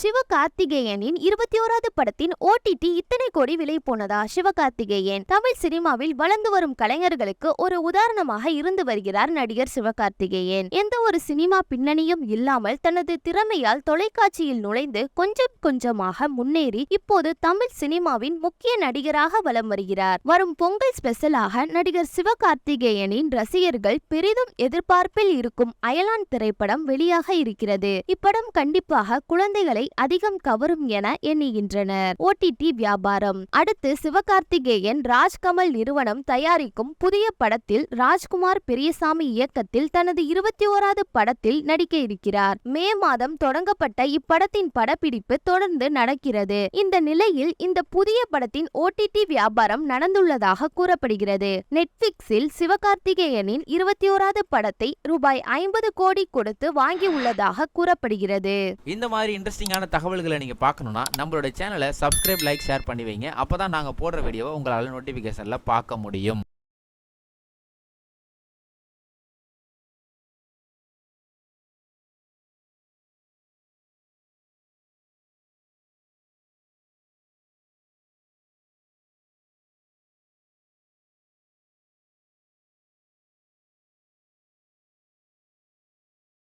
சிவகார்த்திகேயனின் இருபத்தி ஓராவது படத்தின் ஓடிடி இத்தனை கோடி விலை போனதா சிவகார்த்திகேயன்? தமிழ் சினிமாவில் வளர்ந்து வரும் கலைஞர்களுக்கு ஒரு உதாரணமாக இருந்து வருகிறார் நடிகர் சிவகார்த்திகேயன். எந்த ஒரு சினிமா பின்னணியும் இல்லாமல் தனது திறமையால் தொலைக்காட்சியில் நுழைந்து கொஞ்சம் கொஞ்சமாக முன்னேறி இப்போது தமிழ் சினிமாவின் முக்கிய நடிகராக வலம் வருகிறார். வரும் பொங்கல் ஸ்பெஷலாக நடிகர் சிவகார்த்திகேயனின் ரசிகர்கள் பெரிதும் எதிர்பார்ப்பில் இருக்கும் அயலான் திரைப்படம் வெளியாக இருக்கிறது. இப்படம் கண்டிப்பாக குழந்தைகளை அதிகம் கவரும் என எண்ணுகின்றனர். ஓடிடி வியாபாரம். அடுத்து சிவகார்த்திகேயன் ராஜ்கமல் நிறுவனம் தயாரிக்கும் புதிய படத்தில் ராஜ்குமார் பெரியசாமி இயக்கத்தில் தனது இருபத்தி ஓராவது படத்தில் நடிக்க இருக்கிறார் மே மாதம் தொடங்கப்பட்ட இப்படத்தின் படப்பிடிப்பு தொடர்ந்து நடக்கிறது. இந்த நிலையில் இந்த புதிய படத்தின் ஓடிடி வியாபாரம் நடந்துள்ளதாக கூறப்படுகிறது. நெட்ஃபிக்ஸில் சிவகார்த்திகேயனின் இருபத்தி ஓராவது படத்தை ரூபாய் ஐம்பது கோடி கொடுத்து வாங்கியுள்ளதாக கூறப்படுகிறது. இந்த மாதிரி இன்ட்ரெஸ்டிங்கான தகவல்களை நீங்கள் பார்க்கணுன்னா நம்மளோட சேனலை சப்ஸ்கிரைப் லைக் ஷேர் பண்ணி வைங்க. அப்போ தான் நாங்கள் போடுற வீடியோவை உங்களால் நோட்டிஃபிகேஷனில் பார்க்க முடியும்.